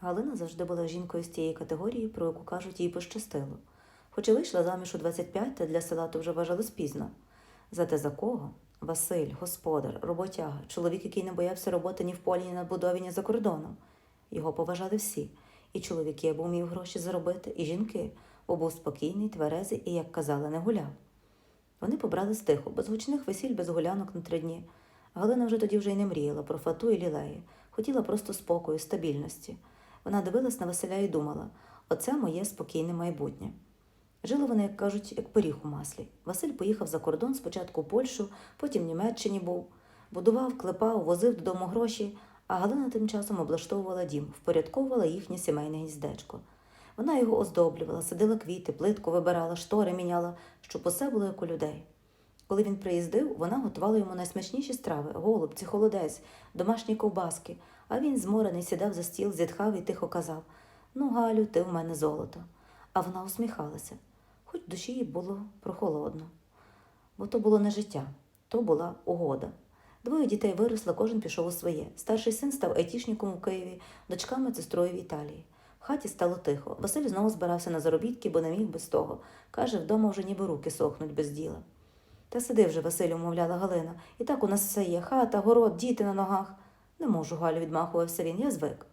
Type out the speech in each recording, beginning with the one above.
Галина завжди була жінкою з тієї категорії, про яку кажуть, їй пощастило. Хоч і вийшла заміж у 25, та для села то вже вважалось пізно. Зате за кого? Василь, господар, роботяга, чоловік, який не боявся роботи ні в полі, ні на будові, ні за кордоном. Його поважали всі. І чоловіки, бо вмів гроші заробити, і жінки, бо був спокійний, тверезий і, як казали, не гуляв. Вони побрали стиху, без гучних весіль, без гулянок на три дні. Галина вже тоді вже й не мріяла про фату і лілеї, хотіла просто спокою, стабільності. Вона дивилась на Василя і думала: оце моє спокійне майбутнє. Жили вони, як кажуть, як пиріг у маслі. Василь поїхав за кордон, спочатку в Польщу, потім в Німеччині був. Будував, клепав, возив додому гроші, а Галина тим часом облаштовувала дім, впорядковувала їхнє сімейне гніздечко. Вона його оздоблювала, садила квіти, плитку вибирала, штори міняла, щоб усе було як у людей. Коли він приїздив, вона готувала йому найсмачніші страви голубці, холодець, домашні ковбаски, а він, зморений, сідав за стіл, зітхав і тихо казав Ну, Галю, ти в мене золото. А вона усміхалася, хоч душі їй було прохолодно. Бо то було не життя, то була угода. Двоє дітей виросли, кожен пішов у своє. Старший син став айтішником у Києві, дочка медсестрою в Італії. В хаті стало тихо. Василь знову збирався на заробітки, бо не міг без того. Каже, вдома вже ніби руки сохнуть без діла. Та сиди вже, Василю, мовляла Галина. І так у нас все є хата, город, діти на ногах. Не можу, Галю, відмахувався він, я звик.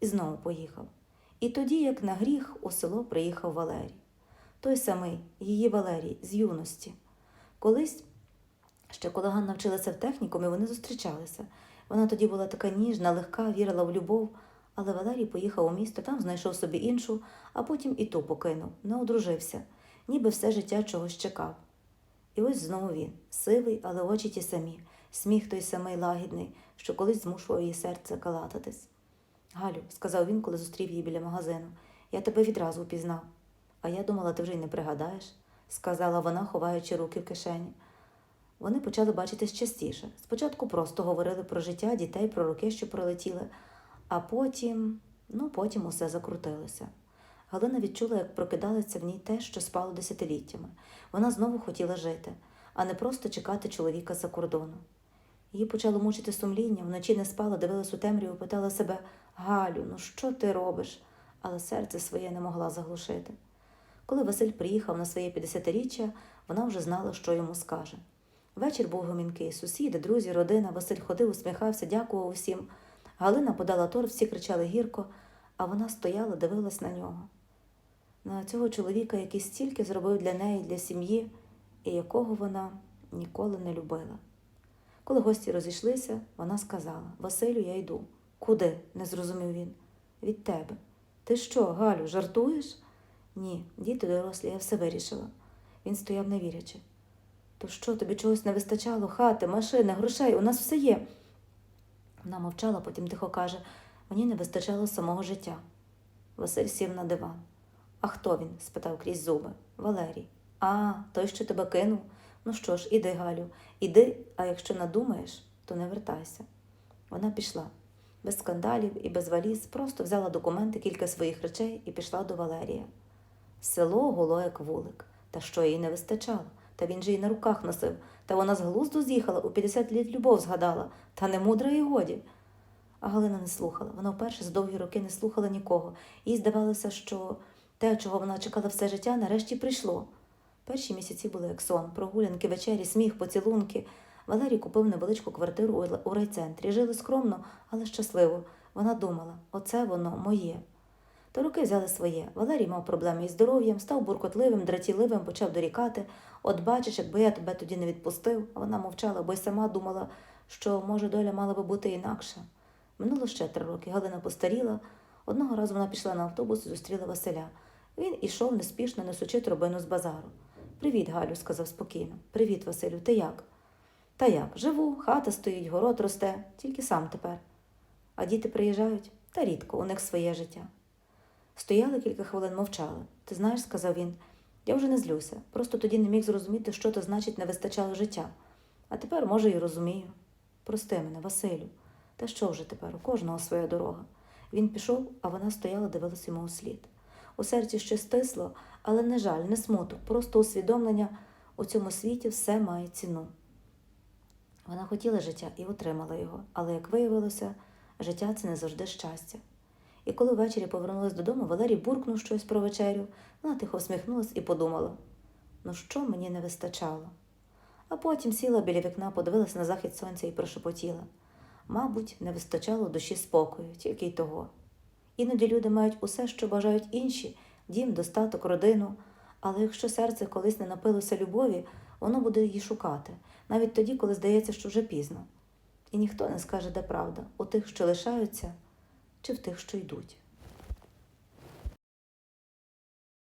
І знову поїхав. І тоді, як на гріх, у село приїхав Валерій. Той самий, її Валерій, з юності. Колись, ще коли Ганна вчилася в технікумі, вони зустрічалися. Вона тоді була така ніжна, легка, вірила в любов, але Валерій поїхав у місто, там знайшов собі іншу, а потім і ту покинув, не одружився, ніби все життя чогось чекав. І ось знову він, сивий, але очі ті самі, сміх той самий лагідний, що колись змушував її серце калататись. Галю, сказав він, коли зустрів її біля магазину, я тебе відразу впізнав. А я думала, ти вже й не пригадаєш, сказала вона, ховаючи руки в кишені. Вони почали бачитись частіше. Спочатку просто говорили про життя, дітей, про роки, що пролетіли, а потім, ну, потім усе закрутилося. Галина відчула, як прокидалося в ній те, що спало десятиліттями. Вона знову хотіла жити, а не просто чекати чоловіка за кордону. Її почало мучити сумління, вночі не спала, дивилась у темряву, питала себе Галю, ну що ти робиш? Але серце своє не могла заглушити. Коли Василь приїхав на своє 50-річчя, вона вже знала, що йому скаже. Вечір був гомінкий, сусіди, друзі, родина. Василь ходив, усміхався, дякував усім. Галина подала торт, всі кричали гірко, а вона стояла, дивилась на нього. На цього чоловіка, який стільки зробив для неї, для сім'ї, і якого вона ніколи не любила. Коли гості розійшлися, вона сказала Василю, я йду. Куди? не зрозумів він. Від тебе. Ти що, Галю, жартуєш? Ні, діти дорослі, я все вирішила. Він стояв не вірячи. То що, тобі чогось не вистачало? Хати, машини, грошей, у нас все є. Вона мовчала, потім тихо каже мені не вистачало самого життя. Василь сів на диван. А хто він? спитав крізь зуби. Валерій. А, той, що тебе кинув. Ну що ж, іди, Галю, іди, а якщо надумаєш, то не вертайся. Вона пішла. Без скандалів і без валіз, просто взяла документи, кілька своїх речей і пішла до Валерія. Село гуло, як вулик, та що їй не вистачало, та він же її на руках носив, та вона з глузду з'їхала, у 50 літ любов згадала, та не мудра і годі. А Галина не слухала. Вона вперше за довгі роки не слухала нікого. Їй здавалося, що те, чого вона чекала все життя, нарешті прийшло. Перші місяці були як сон, прогулянки, вечері, сміх, поцілунки. Валерій купив невеличку квартиру у райцентрі. Жили скромно, але щасливо. Вона думала, оце воно моє. Та руки взяли своє. Валерій мав проблеми із здоров'ям, став буркотливим, дратівливим, почав дорікати. От бачиш, якби я тебе тоді не відпустив, а вона мовчала, бо й сама думала, що, може, доля мала би бути інакша. Минуло ще три роки. Галина постаріла. Одного разу вона пішла на автобус і зустріла Василя. Він ішов неспішно, несучи тробину з базару. Привіт, Галю, сказав спокійно. Привіт, Василю, ти як? Та як? Живу, хата стоїть, город росте, тільки сам тепер. А діти приїжджають? Та рідко, у них своє життя. Стояли кілька хвилин, мовчали. Ти знаєш, сказав він, я вже не злюся. Просто тоді не міг зрозуміти, що то значить не вистачало життя. А тепер, може, і розумію. Прости мене, Василю. Та що вже тепер? У кожного своя дорога. Він пішов, а вона стояла, дивилась йому у слід. У серці ще стисло, але не жаль, не смуток, просто усвідомлення у цьому світі все має ціну. Вона хотіла життя і отримала його, але, як виявилося, життя це не завжди щастя. І коли ввечері повернулась додому, Валерій буркнув щось про вечерю. Вона тихо всміхнулась і подумала: ну що мені не вистачало? А потім сіла біля вікна, подивилась на захід сонця і прошепотіла. Мабуть, не вистачало душі спокою, тільки й того. Іноді люди мають усе, що бажають інші дім, достаток, родину. Але якщо серце колись не напилося любові, воно буде її шукати, навіть тоді, коли здається, що вже пізно. І ніхто не скаже, де правда, у тих, що лишаються, чи в тих, що йдуть.